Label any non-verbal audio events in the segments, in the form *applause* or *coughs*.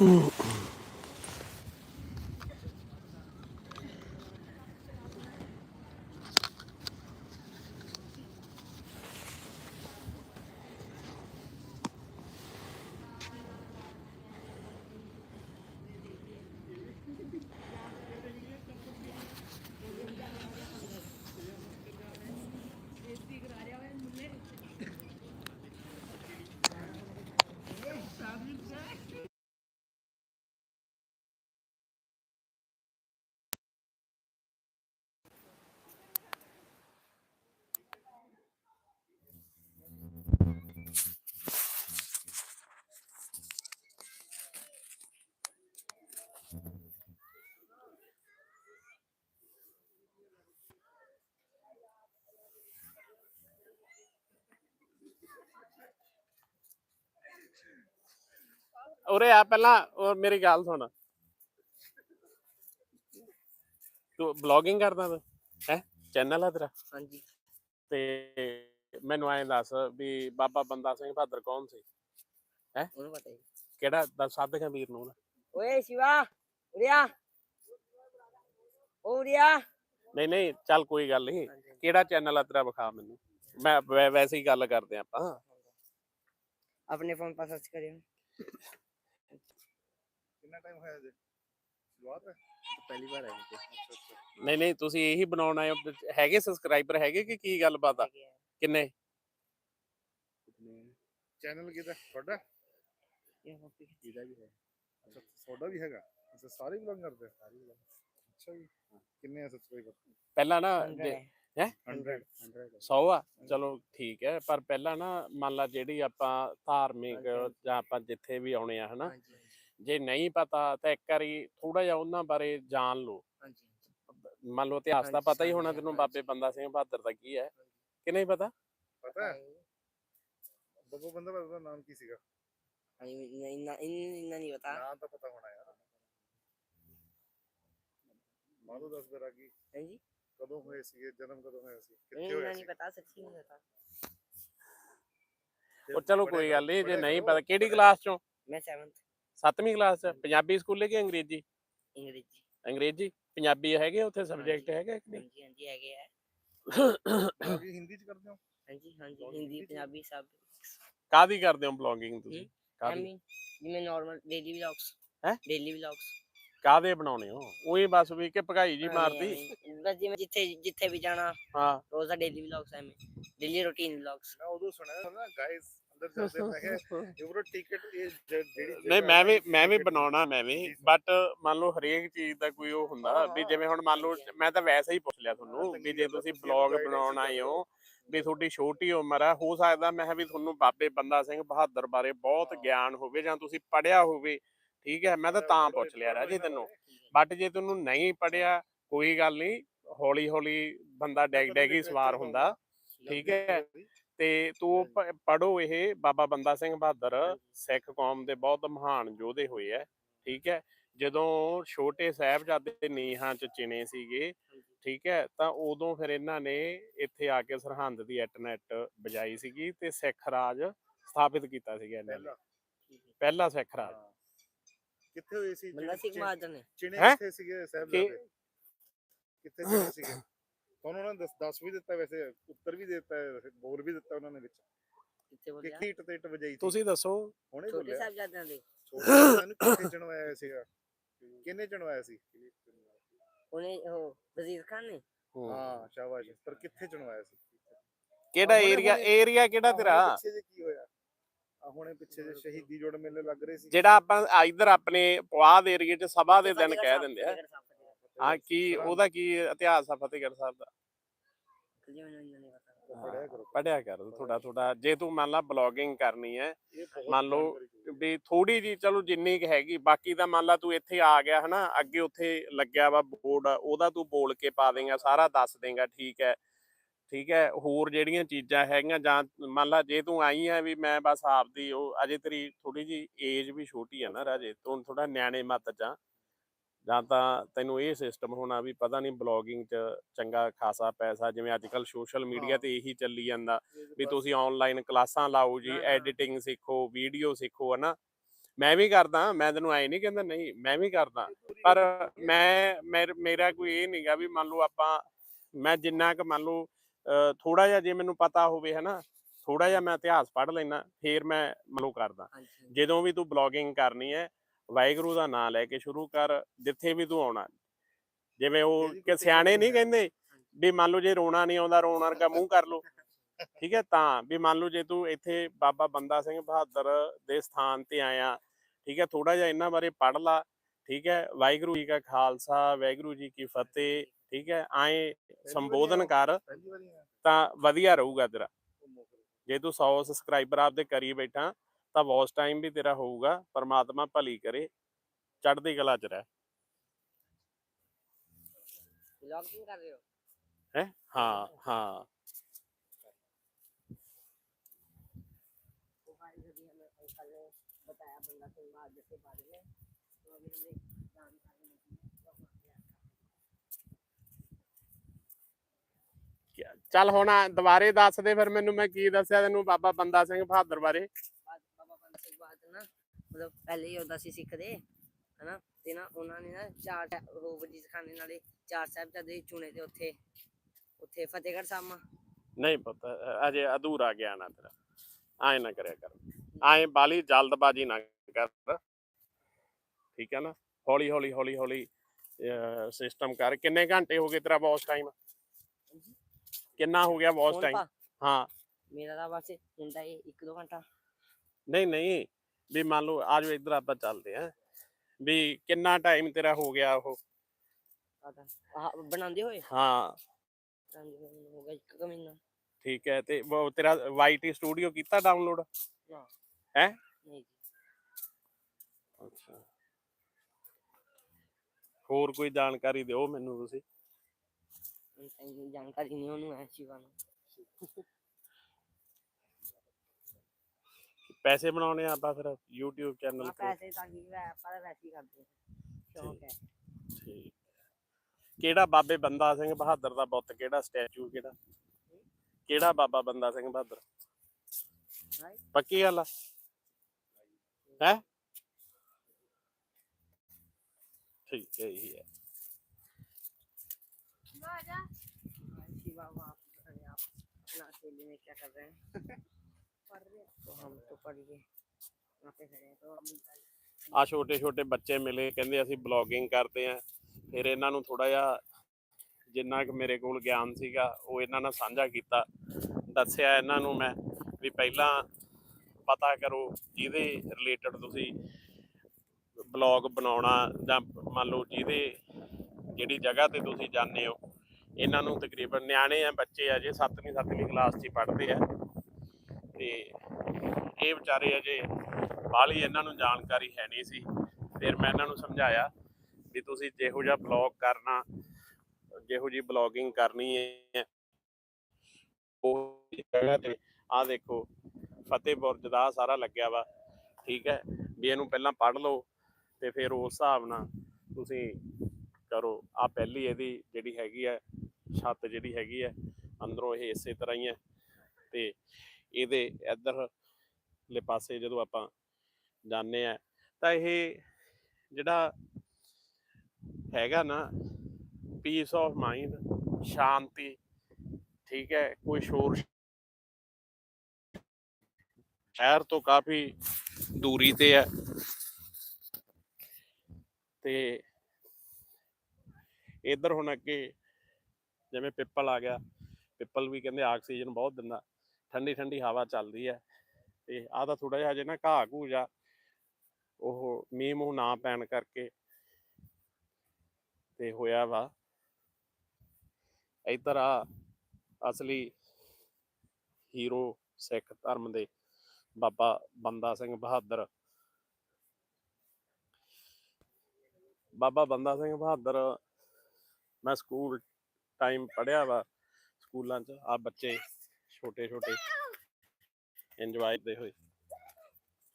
Mm-hmm. ਉਰੇ ਆ ਪਹਿਲਾਂ ਉਹ ਮੇਰੀ ਗੱਲ ਸੁਣ। ਤੂੰ ਬਲੌਗਿੰਗ ਕਰਦਾ ਤੂੰ ਹੈ? ਚੈਨਲ ਆ ਤੇਰਾ? ਹਾਂਜੀ। ਤੇ ਮੈਨੂੰ ਐਂ ਦੱਸ ਵੀ ਬਾਬਾ ਬੰਦਾ ਸਿੰਘ ਬਹਾਦਰ ਕੌਣ ਸੀ? ਉਹਨੂੰ ਪਤਾ ਹੀ। ਕਿਹੜਾ? ਦੱਸ ਸਾਧ ਵੀਰ ਨੂੰ ਨਾ। ਓਏ ਸ਼ਿਵਾ ਉੜਿਆ। ਉੜਿਆ। ਨਹੀਂ ਨਹੀਂ ਚੱਲ ਕੋਈ ਗੱਲ ਨਹੀਂ। ਕਿਹੜਾ ਚੈਨਲ ਆ ਤੇਰਾ ਵਿਖਾ ਮੈਨੂੰ। ਮੈਂ ਵੈ- ਵੈਸੇ ਹੀ ਗੱਲ ਕਰਦੇ ਆਪਾਂ। ਆਪਣੇ ਫੋਨ ਪਰ ਸਰਚ ਕਰਿਓ। ਕਿੰਨਾ ਟਾਈਮ ਹੋਇਆ ਜੀ ਸ਼ੁਰੂਆਤ ਹੈ? ਪਹਿਲੀ ਵਾਰ ਆਈ ਤੇ ਨਹੀਂ ਨਹੀਂ ਤੁਸੀਂ ਇਹੀ ਬਣਾਉਣਾ ਹੈ ਹੈਗੇ ਸਬਸਕ੍ਰਾਈਬਰ ਹੈਗੇ ਕਿ ਕੀ ਗੱਲਬਾਤ ਆ? ਕਿੰਨੇ? ਚੈਨਲ ਕਿਹਦਾ? ਤੁਹਾਡਾ? ਇਹ ਕਾਪੀ ਕਿਹਦਾ ਵੀ ਹੈ। ਅੱਛਾ ਤੁਹਾਡਾ ਵੀ ਹੈਗਾ? ਅੱਛਾ ਸਾਰੇ ਬਿਲੋਂਗ ਕਰਦੇ ਆ? ਸਾਰੇ belong। ਅੱਛਾ ਜੀ। ਕਿੰਨੇ ਆ ਸਬਸਕ੍ਰਾਈਬਰ ਪਹਿਲਾਂ ਨਾ 100 ਜੇ- ਹੈ? 100 100 100 ਆ? ਚਲੋ ਠੀਕ ਹੈ ਪਰ ਪਹਿਲਾਂ ਨਾ ਮੰਨ ਲਾ ਜਿਹੜੀ ਆਪਾਂ ਧਾਰਮਿਕ ਜਾਂ ਆਪਾਂ ਜਿੱਥੇ ਵੀ ਆਉਣੇ ਆ ਹਨਾ? ਜੇ ਨਹੀਂ ਪਤਾ ਤਾਂ ਇੱਕ ਵਾਰੀ ਥੋੜਾ ਜਿਹਾ ਉਹਨਾਂ ਬਾਰੇ ਜਾਣ ਲਓ। ਹਾਂਜੀ ਮੰਨ ਲਓ ਇਤਿਹਾਸ ਦਾ ਪਤਾ ਹੀ ਹੋਣਾ ਤੈਨੂੰ। ਬਾਬੇ ਬੰਦਾ ਸਿੰਘ ਬਹਾਦਰ ਦਾ ਕੀ ਹੈ। ਕਿ ਨਹੀਂ ਪਤਾ? ਪਤਾ ਹੈ। ਬੱਬੂ ਬੰਦਾ ਦਾ ਨਾਮ ਕੀ ਸੀਗਾ? ਇੰਨਾ ਇੰਨਾ ਨਹੀਂ ਪਤਾ। ਨਾਮ ਤਾਂ ਪਤਾ ਹੋਣਾ ਯਾਰ। ਮਾਲੂ ਦੱਸ ਦੇ ਰਾਗੀ ਹਾਂਜੀ। ਕਦੋਂ ਹੋਏ ਸੀਗੇ ਜਨਮ ਕਦੋਂ ਹੋਇਆ ਸੀ ਕਿੱਥੇ ਹੋਇਆ ਨਹੀਂ ਸੀ? ਪਤਾ ਸੱਚੀ ਨਹੀਂ ਪਤਾ। ਉਹ ਚਲੋ ਕੋਈ ਗੱਲ ਨਹੀਂ ਜੇ ਨਹੀਂ। ਪਤਾ ਕਿਹੜੀ ਕਲਾਸ ਚੋਂ? ਮੈਂ 7th 7ਵੀਂ ਕਲਾਸ ਚ ਪੰਜਾਬੀ ਸਕੂਲੇ ਕਿ ਅੰਗਰੇਜ਼ੀ? ਅੰਗਰੇਜ਼ੀ। ਅੰਗਰੇਜ਼ੀ? ਪੰਜਾਬੀ ਹੈਗੇ ਉੱਥੇ ਸਬਜੈਕਟ। ਹੈਗੇ ਕਿ ਨਹੀਂ? ਹਾਂਜੀ ਹਾਂਜੀ ਹੈਗੇ ਆ। ਪੰਜਾਬੀ ਹਿੰਦੀ ਚ ਕਰਦੇ ਹੋ? ਹਾਂਜੀ ਹਾਂਜੀ Vlog ਹਿੰਦੀ? ਪੰਜਾਬੀ ਸਭ। ਕਾਦੀ ਕਰਦੇ ਹੋ ਬਲੌਗਿੰਗ ਤੁਸੀਂ? ਐਮੀ ਜਿਵੇਂ ਨਾਰਮਲ ਡੇਲੀ ਵਲੌਗਸ ਹੈਂ? ਡੇਲੀ ਵਲੌਗਸ ਕਾਦੇ ਬਣਾਉਣੇ ਹੋ ਉਹੀ ਬਸ ਵੀ ਕਿ ਭਗਾਈ ਜੀ ਮਾਰਦੀ ਬਸ ਜਿਵੇਂ ਜਿੱਥੇ ਜਿੱਥੇ ਵੀ ਜਾਣਾ ਹਾਂ ਰੋਜ਼ ਦਾ ਡੇਲੀ ਵਲੌਗਸ ਐਵੇਂ ਡੇਲੀ ਰੂਟੀਨ ਵਲੌਗਸ ਮੈਂ ਉਦੋਂ ਸੁਣਿਆ ਨਾ ਗਾਇਸ ਅੰਦਰ ਜਾਂਦੇ ਮੈਂ ਕਿਹਾ ਇਹ ਟਿਕਟ ਇਹ ਜਿਹੜੀ ਨਹੀਂ ਮੈਂ ਵੀ ਮੈਂ ਵੀ ਬਣਾਉਣਾ ਮੈਂ ਵੀ। ਬਟ ਮੰਨ ਲਓ ਹਰੇਕ ਚੀਜ਼ ਦਾ ਕੋਈ ਉਹ ਹੁੰਦਾ ਵੀ। ਜਿਵੇਂ ਹੁਣ ਮੰਨ ਲਓ ਮੈਂ ਤਾਂ ਵੈਸੇ ਹੀ ਪੁੱਛ ਲਿਆ ਤੁਹਾਨੂੰ ਵੀ ਜੇ ਤੁਸੀਂ guidance ਬਣਾਉਣ ਹੀ ਆਏ ਹੋ ਵੀ ਤੁਹਾਡੀ ਛੋਟੀ ਉਮਰ ਆ ਹੋ ਸਕਦਾ ਮੈਂ ਵੀ ਤੁਹਾਨੂੰ ਬਾਬੇ ਬੰਦਾ ਸਿੰਘ ਬਹਾਦਰ ਬਾਰੇ ਬਹੁਤ। ਗਿਆਨ ਹੋਵੇ ਜਾਂ ਤੁਸੀਂ ਪੜਿਆ ਹੋਵੇ ਠੀਕ ਹੈ ਮੈਂ ਤਾਂ ਤਾਂ ਪੁੱਛ ਲਿਆ ਰਾਜੇ ਤੈਨੂੰ। ਬਟ ਜੇ ਤੈਨੂੰ ਨਹੀਂ ਪੜਿਆ ਕੋਈ ਗੱਲ ਨਹੀਂ ਹੌਲੀ ਹੌਲੀ ਬੰਦਾ ਡੈਗ ਡੈਗ ਹੀ ਸਵਾਰ। ਹੁੰਦਾ ਠੀਕ ਹੈ। ਤੇ ਤੂੰ ਪੜੋ ਇਹ ਬਾਬਾ ਬੰਦਾ ਸਿੰਘ ਬਹਾਦਰ ਸਿੱਖ ਕੌਮ ਦੇ ਬਹੁਤ ਮਹਾਨ ਯੋਧੇ ਹੋਏ ਐ ਠੀਕ ਹੈ। ਜਦੋਂ ਛੋਟੇ ਸਾਹਿਬਜ਼ਾਦੇ ਨੀਹਾਂ ਚ ਚਿਣੇ ਸੀਗੇ ਠੀਕ ਹੈ ਤਾਂ ਉਦੋਂ ਫਿਰ ਇਹਨਾਂ ਨੇ ਇੱਥੇ ਆ ਕੇ ਸਰਹੰਦ ਦੀ ਐਟਨੈਟ ਵਜਾਈ ਸੀਗੀ ਤੇ ਸਿੱਖ ਰਾਜ ਸਥਾਪਿਤ ਕੀਤਾ ਸੀਗਾ ਇਹਨਾਂ ਨੇ। ਪਹਿਲਾਂ ਸਿੱਖ ਰਾਜ। ਕਿੱਥੇ ਹੋਏ ਸੀ? ਬੰਦਾ ਸਿੰਘ ਬਹਾਦਰ ਨੇ। ਚਿਣੇ ਹੈਂ? ਕਿੱਥੇ ਸੀਗੇ ਸਾਹਿਬਜ਼ਾਦੇ? ਕਿੱਥੇ ਚਿਣੇ ਸੀਗੇ? ਤੁਹਾਨੂੰ ਉਹਨਾਂ ਨੇ ਦੱਸ ਦੱਸ ਵੀ ਦਿੱਤਾ ਵੈਸੇ ਉੱਤਰ ਵੀ ਦਿੱਤਾ ਹੈ, ਬੋਲ ਵੀ ਦਿੱਤਾ ਉਹਨਾਂ ਨੇ ਵਿੱਚ। ਕਿੱਥੇ ਕਿ ਬੋਲਿਆ? ਕੀ ਇੱਟ ਤੇ ਇੱਟ ਵਜਾਈ ਸੀ। ਤੁਸੀਂ ਦੱਸੋ। ਹੁਣੇ ਛੋਟੇ ਬੋਲਿਆ। ਸਾਹਿਬਜ਼ਾਦਿਆਂ ਦੇ। ਛੋਟੇ ਨੂੰ ਕਿੱਥੇ *coughs* ਚਣਵਾਇਆ ਸੀਗਾ? ਕਿਹਨੇ ਚਣਵਾਇਆ ਸੀ? ਉਹਨੇ ਉਹ ਵਜ਼ੀਰ ਖਾਨ ਨੇ। ਹਾਂ। ਸ਼ਾਬਾਸ਼। ਪਰ ਕਿੱਥੇ ਚਣਵਾਇਆ ਸੀ? ਕਿਹੜਾ ਏਰੀਆ ਏਰੀਆ ਕਿਹੜਾ ਤੇਰਾ? ਪਿੱਛੇ ਜੇ ਕੀ ਹੋਇਆ? ਹੁਣੇ ਪਿੱਛੇ ਜੇ ਸ਼ਹੀਦੀ ਜੋੜ ਮੇਲੇ ਲੱਗ ਰਹੇ ਸੀ। ਜਿਹੜਾ ਆਪਾਂ ਇੱਧਰ ਆਪਣੇ ਪੁਆਧ ਏਰੀਏ ਚ ਸਭਾ ਦੇ ਦਿਨ ਕਹਿ ਦਿੰਦੇ ਆ। ਹਾਂ ਕੀ ਉਹਦਾ ਕੀ ਇਤਿਹਾਸ ਆ ਫਤਿਹਗੜ੍ਹ ਸਾਹਿਬ ਦਾ? ਪੜਿਆ ਕਰੋ ਥੋੜਾ ਥੋੜਾ ਜੇ ਤੂੰ ਮੰਨ ਲਾ ਬਲੌਗਿੰਗ ਕਰਨੀ ਹੈ ਮੰਨ ਲਓ ਵੀ ਥੋੜੀ ਜੀ ਚਲੋ ਜਿੰਨੀ ਕੁ ਹੈਗੀ ਬਾਕੀ ਤਾਂ ਮੰਨ ਲਾ ਤੂੰ ਇੱਥੇ ਆ ਗਿਆ ਹਨਾ ਅੱਗੇ ਉੱਥੇ ਲੱਗਿਆ ਵਾ ਬੋਰਡ ਉਹਦਾ ਤੂੰ ਬੋਲ ਕੇ ਪਾ ਦੇਂਗਾ ਸਾਰਾ ਦੱਸ ਦੇਂਗਾ ਠੀਕ ਹੈ। ਠੀਕ ਹੈ ਹੋਰ ਜਿਹੜੀਆਂ ਚੀਜ਼ਾਂ ਹੈਗੀਆਂ ਜਾਂ ਮੰਨ ਲਾ ਜੇ ਤੂੰ ਆਈ ਆ ਵੀ ਮੈਂ ਬਸ ਆਪਦੀ ਉਹ ਅਜੇ ਤੇਰੀ ਥੋੜੀ ਜੀ ਏਜ ਵੀ ਛੋਟੀ ਆ ਨਾ ਰਾਜੇ ਤੂੰ ਥੋੜਾ ਨਿਆਣੇ ਮੱਤ ਚ ਆ। ਜਾਂ ਤਾਂ ਤੈਨੂੰ ਇਹ ਸਿਸਟਮ ਹੋਣਾ ਵੀ ਪਤਾ ਨਹੀਂ ਬਲੌਗਿੰਗ 'ਚ ਚੰਗਾ ਖਾਸਾ ਪੈਸਾ ਜਿਵੇਂ ਅੱਜ ਕੱਲ ਸੋਸ਼ਲ ਮੀਡੀਆ ਹਾਂ। ਤੇ ਇਹੀ ਚੱਲੀ ਜਾਂਦਾ ਵੀ ਤੁਸੀਂ ਆਨਲਾਈਨ ਕਲਾਸਾਂ ਲਾਓ ਜੀ ਹਾਂ, ਹਾਂ। ਐਡੀਟਿੰਗ ਸਿੱਖੋ ਵੀਡੀਓ ਸਿੱਖੋ ਹਨਾ ਮੈਂ ਵੀ ਕਰਦਾ ਮੈਂ ਤੈਨੂੰ ਐ ਨਹੀਂ ਕਹਿੰਦਾ ਨਹੀਂ ਮੈਂ ਵੀ ਕਰਦਾ ਪਰ ਮੈਂ ਮੇਰਾ ਕੋਈ ਇਹ ਨਹੀਂਗਾ ਵੀ ਮੰਨ ਲਓ ਆਪਾਂ ਮੈਂ ਜਿੰਨਾ ਕੁ ਮੰਨ ਲਓ ਥੋੜਾ ਜਿਹਾ ਜੇ ਮੈਨੂੰ ਪਤਾ ਹੋਵੇ ਹਨਾ ਥੋੜਾ ਜਿਹਾ ਮੈਂ ਇਤਿਹਾਸ ਪੜ੍ਹ ਲੈਣਾ ਫੇਰ ਮੈਂ ਮੰਨ ਲਓ ਕਰਦਾ। ਜਦੋਂ ਵੀ ਤੂੰ ਬਲੌਗਿੰਗ ਕਰਨੀ ਹੈ ਵਾਹਿਗੁਰੂ ਦਾ ਨਾਮ ਲੈ ਕੇ ਸ਼ੁਰੂ ਕਰ ਜਿੱਥੇ ਵੀ ਤੂੰ ਆਉਣਾ। ਜਿਵੇਂ ਉਹ ਕਿ ਸਿਆਣੇ ਨਹੀਂ। ਕਹਿੰਦੇ ਵੀ ਮੰਨ ਲਓ ਜੇ ਰੋਣਾ ਨਹੀਂ ਆਉਂਦਾ ਰੋਣ ਵਰਗਾ ਮੂੰਹ ਕਰ ਲਓ। *laughs* ਠੀਕ ਹੈ ਤਾਂ ਵੀ ਮੰਨ ਲਓ ਜੇ ਤੂੰ ਇੱਥੇ ਬਾਬਾ ਬੰਦਾ ਸਿੰਘ ਬਹਾਦਰ ਦੇ ਸਥਾਨ ਤੇ ਆਇਆ ਠੀਕ ਹੈ ਥੋੜਾ ਜਿਹਾ ਇਹਨਾਂ ਬਾਰੇ ਪੜ੍ਹ ਲਾ। ਠੀਕ ਹੈ ਵਾਹਿਗੁਰੂ ਜੀ ਕਾ ਖਾਲਸਾ ਵਾਹਿਗੁਰੂ ਜੀ ਕੀ ਫਤਿਹ। ਠੀਕ ਹੈ ਆਏ ਸੰਬੋਧਨ ਕਰ ਪਹਿਲੀ ਵਾਰੀ ਆਇਆ ਤਾਂ ਵਧੀਆ ਰਹੂਗਾ ਤੇਰਾ ਉਹ ਮੌਕੇ ਜੇ ਤੂੰ 100 ਸਬਸਕ੍ਰਾਈਬਰ ਆਪਦੇ ਕਰੀ ਬੈਠਾ ਤਾਂ ਵਾਚ ਟਾਈਮ ਵੀ ਤੇਰਾ ਹੋਊਗਾ ਪਰਮਾਤਮਾ ਭਲੀ ਕਰੇ ਚੜ੍ਹਦੀ ਕਲਾ ਚ ਰਹਿ ਵਲੌਗਿੰਗ ਕਰ ਰਹੇ ਹੋ ਹੈ ਹਾਂ ਹਾਂ तो भाई अभी हमें अंकल ने बताया बंदा सिंह बहादुर के बारे में ਚੱਲ ਹੁਣ ਦੁਬਾਰੇ ਦੱਸ ਦੇ ਫਿਰ ਮੈਨੂੰ ਮੈਂ ਕੀ ਦੱਸਿਆ ਤੈਨੂੰ ਬਾਬਾ ਬੰਦਾ ਸਿੰਘ ਬਹਾਦਰ ਬਾਰੇ। ਬਾਦ ਬਾਬਾ ਬੰਦਾ ਸਿੰਘ ਬਹਾਦਰ ਨਾ ਮਤਲਬ ਪਹਿਲੇ ਹੀ ਹੁੰਦਾ ਸੀ ਸਿੱਖ ਦੇ ਹਨਾ? ਤੇ ਨਾ ਉਹਨਾਂ ਨੇ ਨਾ ਚਾਰ ਸਾਹਿਬ- ਉਹ ਵਜੀਦ ਖਾਨੇ ਨਾਲੇ ਚਾਰ ਸਾਹਿਬਜ਼ਾਦੇ ਚੁਣੇ ਤੇ ਉੱਥੇ ਉੱਥੇ ਫਤਿਹਗੜ੍ਹ ਸਾਹਿਬ ਨਹੀਂ ਪਤਾ ਅਜੇ ਅਧੂਰਾ ਗਿਆਨ ਆ ਤੇਰਾ। ਐ ਨਾ ਕਰਿਆ ਕਰ। ਐ ਬਾਲੀ ਜਲਦਬਾਜੀ ਨਾ ਕਰ। ਠੀਕ ਹੈ ਨਾ? ਹੌਲੀ ਹੌਲੀ ਹੌਲੀ ਹੌਲੀ ਸਿਸਟਮ ਕਰ। ਕਿੰਨੇ ਘੰਟੇ ਹੋ ਗਏ ਤੇਰਾ ਵਾਚ ਟਾਈਮ ਕਿੰਨਾ ਹੋ ਗਿਆ ਵਾਚ ਟਾਈਮ ਹਾਂ। ਮੇਰਾ ਤਾਂ ਬਸ ਹੁੰਦਾ ਇਹ ਇੱਕ ਦੋ ਘੰਟਾ। ਨਹੀਂ ਨਹੀਂ ਵੀ ਮੰਨ ਲਓ ਆਜ ਇੱਧਰ ਆਪਾਂ ਚੱਲਦੇ ਆਂ ਵੀ ਕਿੰਨਾ ਟਾਈਮ ਤੇਰਾ ਹੋ ਗਿਆ ਉਹ? ਬਣਾਉਂਦੇ ਹੋਏ? ਹਾਂ। ਗਿਆ ਮਹੀਨਾ। ਠੀਕ ਹੈ ਤੇ ਉਹ ਤੇਰਾ ਵਾਈਟੀ ਸਟੂਡੀਓ ਕੀਤਾ ਡਾਊਨਲੋਡ ਹੈਂ? ਨਹੀਂ। ਜੀ ਅੱਛਾ। ਹੋਰ ਕੋਈ ਜਾਣਕਾਰੀ ਦਿਓ ਮੈਨੂੰ ਤੁਸੀਂ। ਜਾਣਕਾਰੀ ਨਹੀਂ ਉਹਨੂੰ ਹੈ ਸ਼ਿਵਾ ਨੂੰ। ਪੈਸੇ ਬਣਾਉਣੇ ਆ ਆਪਾਂ ਫਿਰ YouTube ਚੈਨਲ ਆ ਤੇ। ਪੈਸੇ ਤਾਂ ਕੀ ਹੈ ਆਪਾਂ ਤਾਂ ਵੈਸੇ ਹੀ ਕਰਦੇ। ਸ਼ੌਂਕ ਹੈ। ਠੀਕ। ਕਿਹੜਾ ਬਾਬੇ ਬੰਦਾ ਸਿੰਘ ਬਹਾਦਰ ਦਾ ਬੁੱਤ ਕਿਹੜਾ ਸਟੈਚੂ ਕਿਹੜਾ? ਕਿਹੜਾ ਬਾਬਾ ਬੰਦਾ ਸਿੰਘ ਬਹਾਦਰ? ਪੱਕੀ ਗੱਲ ਆ? ਹੈ? ਠੀਕ ਹੈ ਇਹੀ ਹੈ। अपना अकेले में क्या कर रहे हैं पढ़ रहे हैं। तो हम तो पढ़िए वहाँ पे खड़े हैं तो हम ਆ ਛੋਟੇ ਛੋਟੇ ਬੱਚੇ ਮਿਲੇ ਕਹਿੰਦੇ ਅਸੀਂ ਬਲੌਗਿੰਗ ਕਰਦੇ ਆਂ ਫਿਰ ਇਹਨਾਂ ਨੂੰ ਥੋੜਾ ਜਿਹਾ ਜਿੰਨਾ ਕਿ ਮੇਰੇ ਕੋਲ ਗਿਆਨ ਸੀਗਾ ਉਹ ਇਹਨਾਂ ਨਾਲ ਸਾਂਝਾ ਕੀਤਾ ਦੱਸਿਆ ਇਹਨਾਂ ਨੂੰ ਮੈਂ ਵੀ ਪਹਿਲਾਂ ਪਤਾ ਕਰੋ ਜਿਹਦੇ ਰਿਲੇਟਡ ਤੁਸੀਂ ਬਲੌਗ ਬਣਾਉਣਾ ਜਾਂ ਮੰਨ ਲਓ ਜਿਹਦੇ ਜਿਹੜੀ ਜਗ੍ਹਾ ਤੇ ਤੁਸੀਂ ਜਾਂਦੇ ਹੋ ਇਹਨਾਂ ਨੂੰ ਤਕਰੀਬਨ ਨਿਆਣੇ ਆ, ਬੱਚੇ ਆ ਜੇ 7ਵੀਂ 7ਵੀਂ ਕਲਾਸ 'ਚ ਹੀ ਪੜ੍ਹਦੇ ਆ। ਤੇ ਇਹ ਵਿਚਾਰੇ ਅਜੇ ਬਾਹਲੀ ਇਹਨਾਂ ਨੂੰ ਜਾਣਕਾਰੀ ਹੈ ਨਹੀਂ ਸੀ। ਫਿਰ ਮੈਂ ਇਹਨਾਂ ਨੂੰ ਸਮਝਾਇਆ ਵੀ ਤੁਸੀਂ ਜਿਹੋ ਜਿਹਾ ਬਲੌਗ ਕਰਨਾ, ਜਿਹੋ ਜੀ ਬਲੌਗਿੰਗ ਕਰਨੀ ਹੈ, ਉਹ ਜਗ੍ਹਾ ਤੇ ਆ ਦੇਖੋ, ਫਤਿਹ ਬੁਰਜ ਦਾ ਸਾਰਾ ਲੱਗਿਆ ਵਾ, ਠੀਕ ਹੈ? ਵੀ ਇਹਨੂੰ ਪਹਿਲਾਂ ਪੜ੍ਹ ਲਓ ਤੇ ਫਿਰ ਉਸ ਹਿਸਾਬ ਨਾਲ ਤੁਸੀਂ ਕਰੋ। ਆ ਪਹਿਲੀ ਇਹਦੀ ਜਿਹੜੀ ਹੈਗੀ ਹੈ ਛੱਤ ਜਿਹੜੀ ਹੈਗੀ ਹੈ ਅੰਦਰੋਂ ਇਹ ਇਸੇ ਤਰ੍ਹਾਂ ਹੀ ਹੈ ਤੇ ਇਹਦੇ ਇੱਧਰਲੇ ਪਾਸੇ ਜਦੋਂ ਆਪਾਂ ਜਾਂਦੇ ਆ, ਤਾਂ ਇਹ ਜਿਹੜਾ ਹੈਗਾ ਨਾ ਪੀਸ ਆਫ ਮਾਈਂਡ ਸ਼ਾਂਤੀ, ਠੀਕ ਹੈ, ਕੋਈ ਸ਼ੋਰ ਸ਼ਹਿਰ ਤੋਂ ਕਾਫੀ ਦੂਰੀ ਤੇ ਹੈ ਤੇ ਇਧਰ ਹੁਣ ਅੱਗੇ ਜਿਵੇਂ ਪਿੱਪਲ ਆ ਗਿਆ, ਪਿੱਪਲ ਵੀ ਕਹਿੰਦੇ ਆਕਸੀਜਨ ਬਹੁਤ ਦਿੰਦਾ, ਠੰਡੀ ਠੰਡੀ ਹਵਾ ਚੱਲਦੀ ਹੈ, ਤੇ ਆਹ ਤਾਂ ਥੋੜਾ ਜਿਹਾ ਹਜੇ ਨਾ ਘਾਹ ਘੂ ਜਾ ਉਹ ਮੀਂਹ ਮੂੰਹ ਨਾ ਪੈਣ ਕਰਕੇ, ਤੇ ਹੋਇਆ ਵਾ। ਇੱਧਰ ਆ ਅਸਲੀ ਹੀਰੋ ਸਿੱਖ ਧਰਮ ਦੇ ਬਾਬਾ ਬੰਦਾ ਸਿੰਘ ਬਹਾਦਰ। ਬਾਬਾ ਬੰਦਾ ਸਿੰਘ ਬਹਾਦਰ, ਮੈਂ ਸਕੂਲ ਟਾਈਮ ਪੜਿਆ ਵਾ ਸਕੂਲਾਂ 'ਚ ਆ ਬੱਚੇ ਛੋਟੇ ਛੋਟੇ ਇੰਜੋਏ ਕਰਦੇ ਹੋਏ,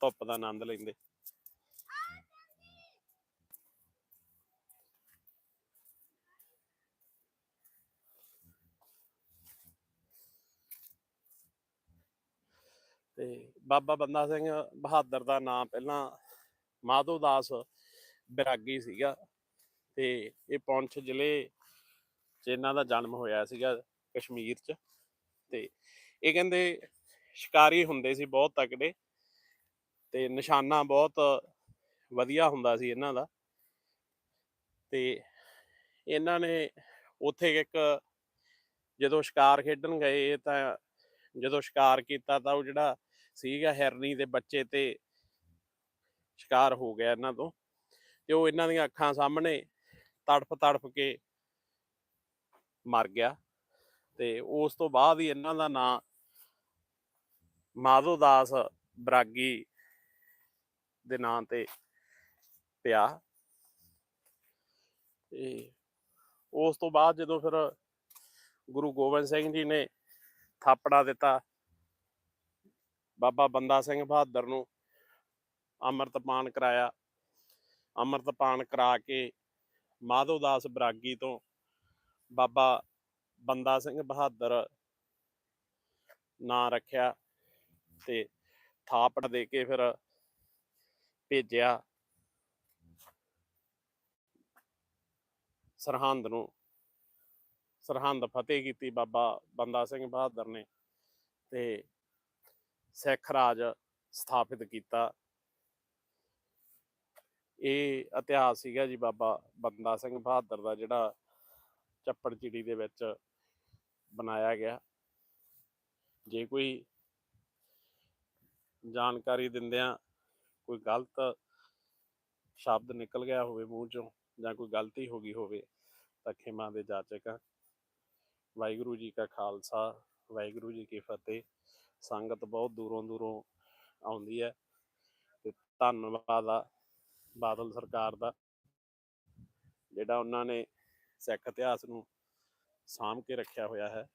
ਧੁੱਪ ਦਾ ਆਨੰਦ ਲੈਂਦੇ। ਤੇ ਬਾਬਾ ਬੰਦਾ ਸਿੰਘ ਬਹਾਦਰ ਦਾ ਨਾਮ ਪਹਿਲਾਂ ਮਾਧੋ ਦਾਸ ਬਿਰਾਗੀ ਸੀਗਾ ਤੇ ਇਹ ਪੁੰਛ ਜ਼ਿਲ੍ਹੇ 'ਚ ਇਹਨਾਂ ਦਾ ਜਨਮ ਹੋਇਆ ਸੀਗਾ ਕਸ਼ਮੀਰ 'ਚ ਤੇ ਇਹ ਕਹਿੰਦੇ ਸ਼ਿਕਾਰੀ ਹੁੰਦੇ ਸੀ ਬਹੁਤ ਤਕੜੇ ਤੇ ਨਿਸ਼ਾਨਾ ਬਹੁਤ ਵਧੀਆ ਹੁੰਦਾ ਸੀ ਇਹਨਾਂ ਦਾ ਤੇ ਇਹਨਾਂ ਨੇ ਉੱਥੇ ਇੱਕ ਜਦੋਂ ਸ਼ਿਕਾਰ ਖੇਡਣ ਗਏ ਤਾਂ ਜਦੋਂ ਸ਼ਿਕਾਰ ਕੀਤਾ ਤਾਂ ਉਹ ਜਿਹੜਾ ਸੀਗਾ ਹਿਰਨੀ ਦੇ ਬੱਚੇ ਤੇ ਸ਼ਿਕਾਰ ਹੋ ਗਿਆ ਇਹਨਾਂ ਤੋਂ ਤੇ ਉਹ ਇਹਨਾਂ ਦੀਆਂ ਅੱਖਾਂ ਸਾਹਮਣੇ ਤੜਫ ਤੜਫ ਕੇ ਮਰ ਗਿਆ। ਤੇ ਉਸ ਤੋਂ ਬਾਅਦ ਹੀ ਇਹਨਾਂ ਦਾ ਨਾਂ ਮਾਧੋ ਦਾਸ ਬਰਾਗੀ ਦੇ ਨਾਂ ਤੇ ਪਿਆ। ਤੇ ਉਸ ਤੋਂ ਬਾਅਦ ਜਦੋਂ ਫਿਰ ਗੁਰੂ ਗੋਬਿੰਦ ਸਿੰਘ ਜੀ ਨੇ ਥਾਪੜਾ ਦਿੱਤਾ, ਬਾਬਾ ਬੰਦਾ ਸਿੰਘ ਬਹਾਦਰ ਨੂੰ ਅੰਮ੍ਰਿਤਪਾਨ ਕਰਾਇਆ। ਅੰਮ੍ਰਿਤਪਾਨ ਕਰਾ ਕੇ ਮਾਧੋ ਦਾਸ ਬਰਾਗੀ ਤੋਂ ਬਾਬਾ ਬੰਦਾ ਸਿੰਘ ਬਹਾਦਰ ਨਾਂ ਰੱਖਿਆ ਤੇ ਥਾਪੜ ਦੇ ਕੇ ਫਿਰ ਭੇਜਿਆ ਸਰਹੰਦ ਨੂੰ। ਸਰਹੰਦ ਫਤਿਹ ਕੀਤੀ ਬਾਬਾ ਬੰਦਾ ਸਿੰਘ ਬਹਾਦਰ ਨੇ ਤੇ ਸਿੱਖ ਰਾਜ ਸਥਾਪਿਤ ਕੀਤਾ। ਇਹ ਇਤਿਹਾਸ ਸੀਗਾ ਜੀ ਬਾਬਾ ਬੰਦਾ ਸਿੰਘ ਬਹਾਦਰ ਦਾ ਜਿਹੜਾ ਚੱਪੜ ਚਿੜੀ ਦੇ ਵਿੱਚ ਬਣਾਇਆ ਗਿਆ। ਜੇ ਕੋਈ ਜਾਣਕਾਰੀ ਦਿੰਦਿਆਂ ਕੋਈ ਗਲਤ ਸ਼ਬਦ ਨਿਕਲ ਗਿਆ ਹੋਵੇ ਮੂੰਹ ਚੋਂ ਜਾਂ ਕੋਈ ਗਲਤੀ ਹੋ ਗਈ ਹੋਵੇ ਤਾਂ ਖਿਮਾ ਦੇ ਜਾਚਕ ਹਾਂ ਵਾਹਿਗੁਰੂ ਜੀ ਕਾ ਖਾਲਸਾ, ਵਾਹਿਗੁਰੂ ਜੀ ਕੀ ਫਤਿਹ। ਸੰਗਤ ਬਹੁਤ ਦੂਰੋਂ ਦੂਰੋਂ ਆਉਂਦੀ ਹੈ ਤੇ ਧੰਨਵਾਦ ਆ ਬਾਦਲ ਸਰਕਾਰ ਦਾ, ਜਿਹੜਾ ਉਹਨਾਂ ਨੇ ਸਿੱਖ ਇਤਿਹਾਸ ਨੂੰ ਸਾਂਭ ਕੇ ਰੱਖਿਆ ਹੋਇਆ ਹੈ।